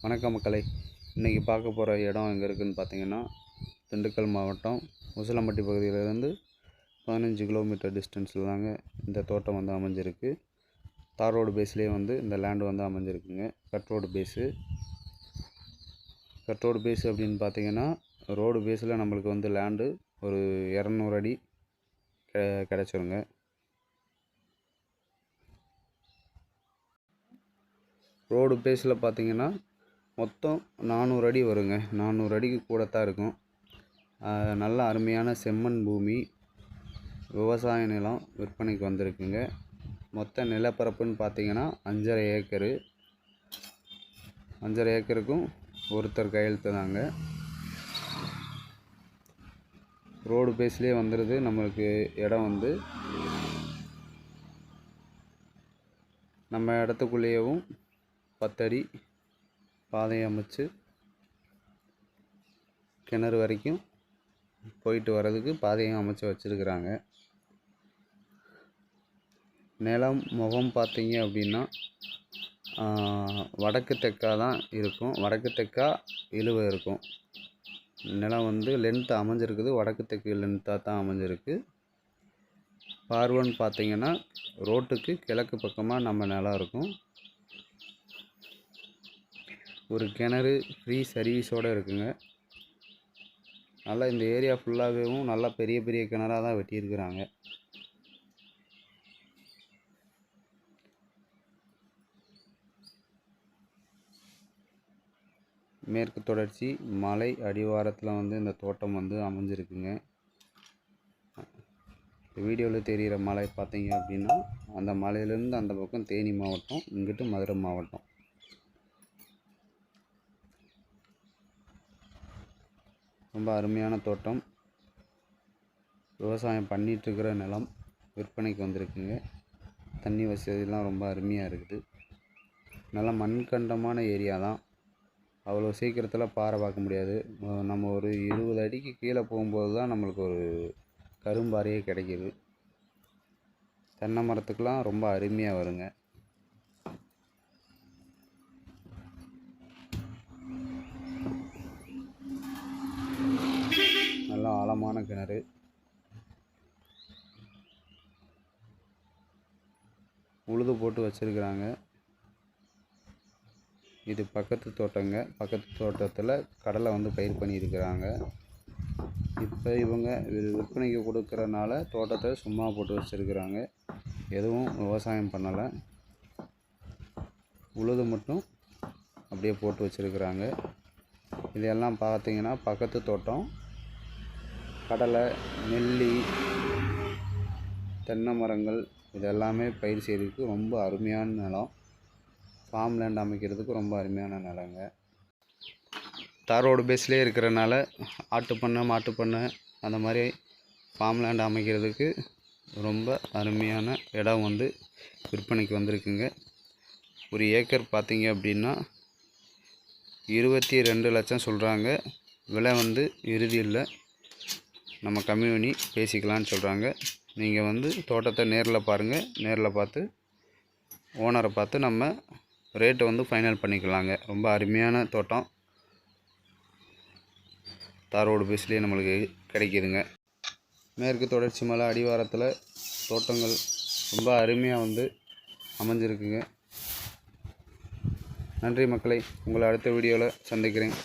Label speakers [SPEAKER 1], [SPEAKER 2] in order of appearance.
[SPEAKER 1] வணக்கம் மக்களை. இன்றைக்கி பார்க்க போகிற இடம் எங்கே இருக்குதுன்னு பார்த்தீங்கன்னா திண்டுக்கல் மாவட்டம் உசிலம்பட்டி பகுதியிலேருந்து பதினஞ்சு கிலோமீட்டர் டிஸ்டன்ஸில் தாங்க இந்த தோட்டம் வந்து அமைஞ்சிருக்கு. தார் ரோடு பேஸ்லேயே வந்து இந்த லேண்டு வந்து அமைஞ்சிருக்குங்க. Cut road face cut road face அப்படின்னு பார்த்தீங்கன்னா ரோடு பேஸில் நம்மளுக்கு வந்து லேண்டு ஒரு இரநூறு அடி கெ கிடச்சிருங்க. ரோடு பேஸில் பார்த்தீங்கன்னா மொத்தம் நானூறு அடி வருங்க. நானூறு அடிக்கு கூட தான் இருக்கும் நல்ல அருமையான செம்மண் பூமி. விவசாய நிலம் விற்பனைக்கு வந்திருக்குங்க. மொத்த நிலப்பரப்புன்னு பார்த்தீங்கன்னா அஞ்சரை ஏக்கரு. அஞ்சரை ஏக்கருக்கும் ஒருத்தர் கையெழுத்து தாங்க. ரோடு பேஸ்லேயே வந்துடுது நம்மளுக்கு இடம் வந்து நம்ம இடத்துக்குள்ளேயவும் பத்தடி பாதை அமைச்சு கிணறு வரைக்கும் போயிட்டு வர்றதுக்கு பாதையும் அமைச்சு வச்சுருக்குறாங்க. நிலம் முகம் பார்த்தீங்க அப்படின்னா வடக்கு தெற்கா தான் இருக்கும். வடக்கு தெற்கா இழுவை இருக்கும். நிலம் வந்து லென்த் அமைஞ்சிருக்குது. வடக்கு தெற்கு லென்த்தாக தான் அமைஞ்சிருக்கு. பார்வன் பார்த்தீங்கன்னா ரோட்டுக்கு கிழக்கு பக்கமாக நம்ம நிலம் இருக்கும். ஒரு கிணறு ஃப்ரீ சர்வீஸோடு இருக்குங்க. நல்லா இந்த ஏரியா ஃபுல்லாகவேவும் நல்லா பெரிய பெரிய கிணறாக தான் வெட்டியிருக்கிறாங்க. மேற்கு தொடர்ச்சி மலை அடிவாரத்தில் வந்து இந்த தோட்டம் வந்து அமைஞ்சிருக்குங்க. வீடியோவில் தெரிகிற மலை பார்த்தீங்க அப்படின்னா அந்த மலையிலேருந்து அந்த பக்கம் தேனி மாவட்டம் இங்கிட்டு மதுரை மாவட்டம். ரொம்ப அருமையான தோட்டம். விவசாயம் பண்ணிகிட்ருக்கிற நிலம் விற்பனைக்கு வந்திருக்குங்க. தண்ணி வசதியெல்லாம் ரொம்ப அருமையாக இருக்குது. நல்ல மண்கண்டமான ஏரியா தான். அவ்வளோ சீக்கிரத்தில் பாறை பார்க்க முடியாது. நம்ம ஒரு இருபது அடிக்கு கீழே போகும்போது தான் நம்மளுக்கு ஒரு கரும்பாறையே கிடைக்கிது. தென்னை மரத்துக்கெலாம் ரொம்ப அருமையாக வருங்க நல்லா ஆழமான கிணறு. உழுது போட்டு வச்சுருக்குறாங்க. இது பக்கத்து தோட்டங்க. பக்கத்து தோட்டத்தில் கடலை வந்து பயிர் பண்ணியிருக்கிறாங்க. இப்போ இவங்க விற்பனைக்கு கொடுக்குறனால தோட்டத்தை சும்மா போட்டு வச்சுருக்குறாங்க. எதுவும் விவசாயம் பண்ணலை. உழுது மட்டும் அப்படியே போட்டு வச்சுருக்குறாங்க. இதெல்லாம் பார்த்தீங்கன்னா பக்கத்து தோட்டம். கடலை நெல்லி தென்னை மரங்கள் இதெல்லாமே பயிர் செய்கிறதுக்கு ரொம்ப அருமையான நிலம். ஃபார்ம் லேண்ட் அமைக்கிறதுக்கு ரொம்ப அருமையான நிலங்க. தார் ரோடு பேஸ்லேயே இருக்கிறனால ஆட்டுப்பண்ணை மாட்டுப்பண்ணை அந்த மாதிரி ஃபார்ம் லேண்ட் அமைக்கிறதுக்கு ரொம்ப அருமையான இடம் வந்து விற்பனைக்கு வந்திருக்குங்க. ஒரு ஏக்கர் பார்த்திங்க அப்படின்னா இருபத்தி ரெண்டு லட்சம் சொல்கிறாங்க விலை வந்து இறுதியில் நம்ம கம்மி பண்ணி பேசிக்கலான்னு சொல்கிறாங்க நீங்கள் வந்து தோட்டத்தை நேரில் பாருங்கள் நேரில் பார்த்து ஓனரை பார்த்து நம்ம ரேட்டை வந்து ஃபைனல் பண்ணிக்கலாங்க. ரொம்ப அருமையான தோட்டம். தார் ரோடு பேஸ்லேயே நம்மளுக்கு கிடைக்கிதுங்க. மேற்கு தொடர்ச்சி மலை அடிவாரத்தில் தோட்டங்கள் ரொம்ப அருமையாக வந்து அமைஞ்சிருக்குங்க. நன்றி மக்களை. உங்களை அடுத்த வீடியோவில் சந்திக்கிறேன்.